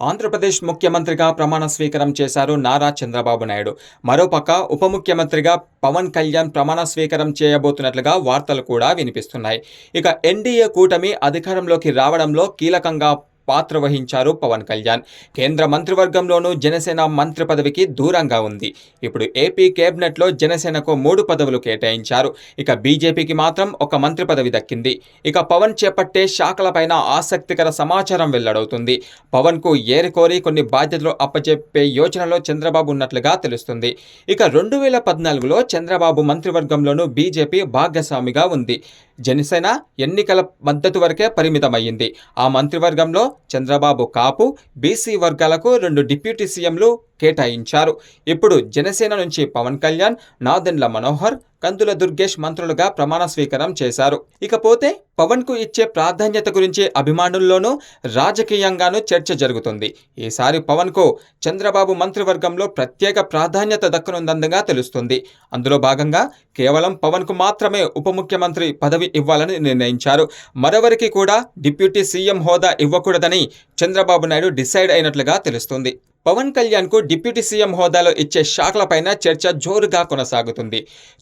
ఆంధ్రప్రదేశ్ ముఖ్యమంత్రిగా ప్రమాణ స్వీకారం చేశారు నారా చంద్రబాబు నాయుడు. మరోపక్క ఉప ముఖ్యమంత్రిగా పవన్ కళ్యాణ్ ప్రమాణ స్వీకారం చేయబోతున్నట్లుగా వార్తలు కూడా వినిపిస్తున్నాయి. ఇక ఎన్డీఏ కూటమి అధికారంలోకి రావడంలో కీలకంగా పాత్ర వహించారు పవన్ కళ్యాణ్. కేంద్ర మంత్రివర్గంలోనూ జనసేన మంత్రి పదవికి దూరంగా ఉంది. ఇప్పుడు ఏపీ కేబినెట్లో జనసేనకు మూడు పదవులు కేటాయించారు. ఇక బీజేపీకి మాత్రం ఒక మంత్రి పదవి దక్కింది. ఇక పవన్ చేపట్టే శాఖలపైన ఆసక్తికర సమాచారం వెల్లడవుతుంది. పవన్కు ఏరికోరి కొన్ని బాధ్యతలు అప్పచెప్పే యోచనలో చంద్రబాబు ఉన్నట్లుగా తెలుస్తుంది. ఇక రెండు వేల పద్నాలుగులో చంద్రబాబు మంత్రివర్గంలోనూ బీజేపీ భాగస్వామిగా ఉంది. జనసేన ఎన్నికల మద్దతు వరకే పరిమితమయ్యింది. ఆ మంత్రివర్గంలో చంద్రబాబు కాపు బీసీ వర్గాలకు రెండు డిప్యూటీ సీఎంలు కేటాయించారు. ఇప్పుడు జనసేన నుంచి పవన్ కళ్యాణ్ నాదెండ్ల మనోహర్ కందుల దుర్గేష్ మంత్రులుగా ప్రమాణ స్వీకారం చేశారు. ఇకపోతే పవన్కు ఇచ్చే ప్రాధాన్యత గురించి అభిమానుల్లోనూ రాజకీయంగానూ చర్చ జరుగుతుంది. ఈసారి పవన్కు చంద్రబాబు మంత్రివర్గంలో ప్రత్యేక ప్రాధాన్యత దక్కనుందందుగా తెలుస్తుంది. అందులో భాగంగా కేవలం పవన్కు మాత్రమే ఉప ముఖ్యమంత్రి పదవి ఇవ్వాలని నిర్ణయించారు. మరెవరికి కూడా డిప్యూటీ సీఎం హోదా ఇవ్వకూడదని చంద్రబాబు నాయుడు డిసైడ్ అయినట్లుగా తెలుస్తుంది. పవన్ కళ్యాణ్కు డిప్యూటీ సీఎం హోదాలో ఇచ్చే శాఖలపైన చర్చ జోరుగా కొనసాగుతుంది.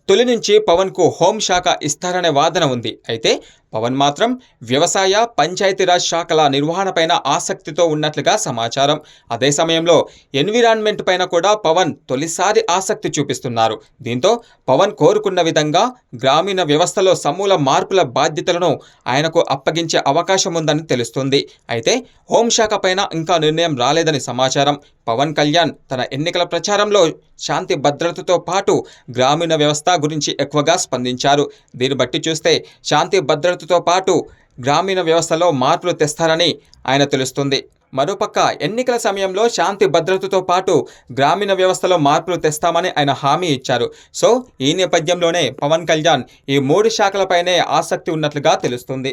తొలి నుంచి పవన్కు హోంశాఖ హోం శాఖ ఇస్తారనే వాదన ఉంది. అయితే పవన్ మాత్రం వ్యవసాయ పంచాయతీరాజ్ శాఖల నిర్వహణపైన ఆసక్తితో ఉన్నట్లుగా సమాచారం. అదే సమయంలో ఎన్విరాన్మెంట్ పైన కూడా పవన్ తొలిసారి ఆసక్తి చూపిస్తున్నారు. దీంతో పవన్ కోరుకున్న విధంగా గ్రామీణ వ్యవస్థలో సమూల మార్పుల బాధ్యతలను ఆయనకు అప్పగించే అవకాశం ఉందని తెలుస్తుంది. అయితే హోంశాఖ పైన ఇంకా నిర్ణయం రాలేదని సమాచారం. పవన్ కళ్యాణ్ తన ఎన్నికల ప్రచారంలో శాంతి భద్రతతో పాటు గ్రామీణ వ్యవస్థ గురించి ఎక్కువగా స్పందించారు. దీన్ని బట్టి చూస్తే శాంతి భద్రతతో పాటు గ్రామీణ వ్యవస్థలో మార్పులు తెస్తారని ఆయన తెలుస్తుంది. మరోపక్క ఎన్నికల సమయంలో శాంతి భద్రతతో పాటు గ్రామీణ వ్యవస్థలో మార్పులు తెస్తామని ఆయన హామీ ఇచ్చారు. సో ఈ నేపథ్యంలోనే పవన్ కళ్యాణ్ ఈ మూడు శాఖలపైనే ఆసక్తి ఉన్నట్లుగా తెలుస్తుంది.